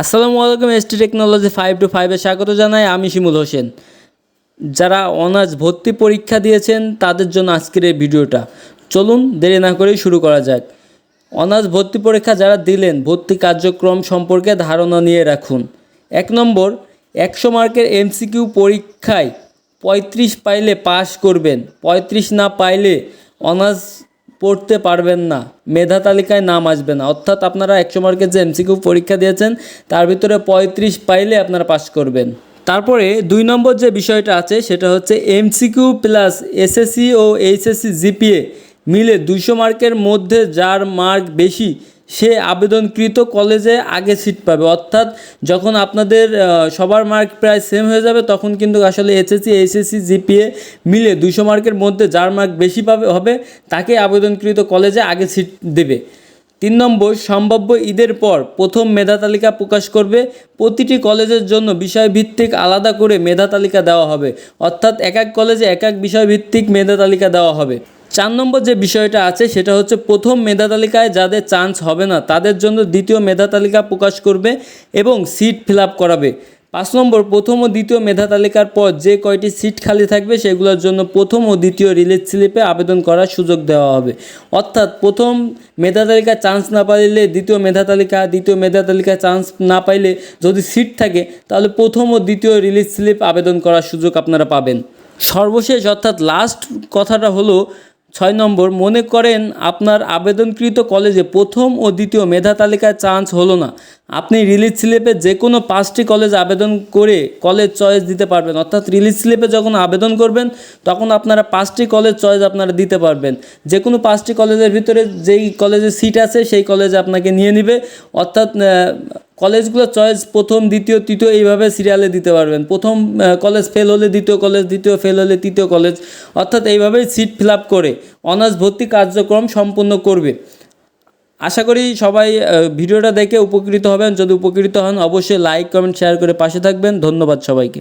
আসসালামু আলাইকুম, ST technology five two ফাইভে স্বাগত জানাই। আমি শিমুল হোসেন। যারা অনার্স ভর্তি পরীক্ষা দিয়েছেন, তাদের জন্য আজকের এই ভিডিওটা। চলুন, দেরি না করেই শুরু করা যাক। অনার্স ভর্তি পরীক্ষা যারা দিলেন, ভর্তি কার্যক্রম সম্পর্কে ধারণা নিয়ে রাখুন। এক নম্বর, একশো মার্কের এমসিকিউ পরীক্ষায় পঁয়ত্রিশ পাইলে পাস করবেন। পঁয়ত্রিশ না পাইলে অনার্স পড়তে পারবেন না। মেধা তালিকায় নাম আসবে না। অর্থাৎ আপনারা একশো মার্কের যে এমসিকিউ পরীক্ষা দিয়েছেন, তার ভিতরে পঁয়ত্রিশ পাইলে আপনারা পাস করবেন। তারপরে দুই নম্বর যে বিষয়টা আছে, সেটা হচ্ছে এমসিকিউ প্লাস এসএসসি ও এইচএসসি জিপিএ মিলে দুইশো মার্কের মধ্যে যার মার্ক বেশি সে আবেদনকৃত কলেজে আগে সিট পাবে। অর্থাৎ যখন আপনাদের সবার মার্ক প্রায় সেম হয়ে যাবে, তখন কিন্তু আসলে এইচএসসি এইচএসসি জিপিএ মিলে দুশো মার্কের মধ্যে যার মার্ক বেশি পাবে, হবে, তাকে আবেদনকৃত কলেজে আগে সিট দেবে। তিন নম্বর, সম্ভাব্য ঈদের পর প্রথম মেধা তালিকা প্রকাশ করবে। প্রতিটি কলেজের জন্য বিষয়ভিত্তিক আলাদা করে মেধা তালিকা দেওয়া হবে। অর্থাৎ এক এক কলেজে এক এক বিষয়ভিত্তিক মেধা তালিকা দেওয়া হবে। চার নম্বর যে বিষয়টা আছে, সেটা হচ্ছে প্রথম মেধা তালিকায় যাদের চান্স হবে না, তাদের জন্য দ্বিতীয় মেধা তালিকা প্রকাশ করবে এবং সিট ফিল করাবে। পাঁচ নম্বর, প্রথম ও দ্বিতীয় মেধা তালিকার পর যে কয়টি সিট খালি থাকবে, সেগুলোর জন্য প্রথম ও দ্বিতীয় রিলিজ স্লিপে আবেদন করার সুযোগ দেওয়া হবে। অর্থাৎ প্রথম মেধা তালিকায় চান্স না পাইলে দ্বিতীয় মেধা তালিকা, দ্বিতীয় মেধা তালিকায় চান্স না পাইলে যদি সিট থাকে, তাহলে প্রথম ও দ্বিতীয় রিলিজ স্লিপ আবেদন করার সুযোগ আপনারা পাবেন। সর্বশেষ অর্থাৎ লাস্ট কথাটা হলো ছয় নম্বর, মনে করেন আপনার আবেদনকৃত কলেজে প্রথম ও দ্বিতীয় মেধা তালিকায় চান্স হলো না। আপনি রিলিজ স্লিপে যে কোনো পাঁচটি কলেজ আবেদন করে কলেজ চয়েস দিতে পারবেন। অর্থাৎ রিলিজ স্লিপে যখন আবেদন করবেন, তখন আপনারা পাঁচটি কলেজ চয়েস আপনারা দিতে পারবেন। যে কোনো পাঁচটি কলেজের ভিতরে যেই কলেজে সিট আছে, সেই কলেজে আপনাকে নিয়ে নিবে। অর্থাৎ কলেজগুলো চয়েস প্রথম, দ্বিতীয়, তৃতীয় এইভাবে সিরিয়ালে দিতে পারবেন। প্রথম কলেজ ফেল হলে দ্বিতীয় কলেজ দ্বিতীয় ফেল হলে তৃতীয় কলেজ অর্থাৎ এইভাবেই সিট ফিল আপ করে অনার্স ভর্তি কার্যক্রম সম্পূর্ণ করবে। আশা করি সবাই ভিডিওটা দেখে উপকৃত হবেন। যদি উপকৃত হন, অবশ্যই লাইক কমেন্ট শেয়ার করে পাশে থাকবেন। ধন্যবাদ সবাইকে।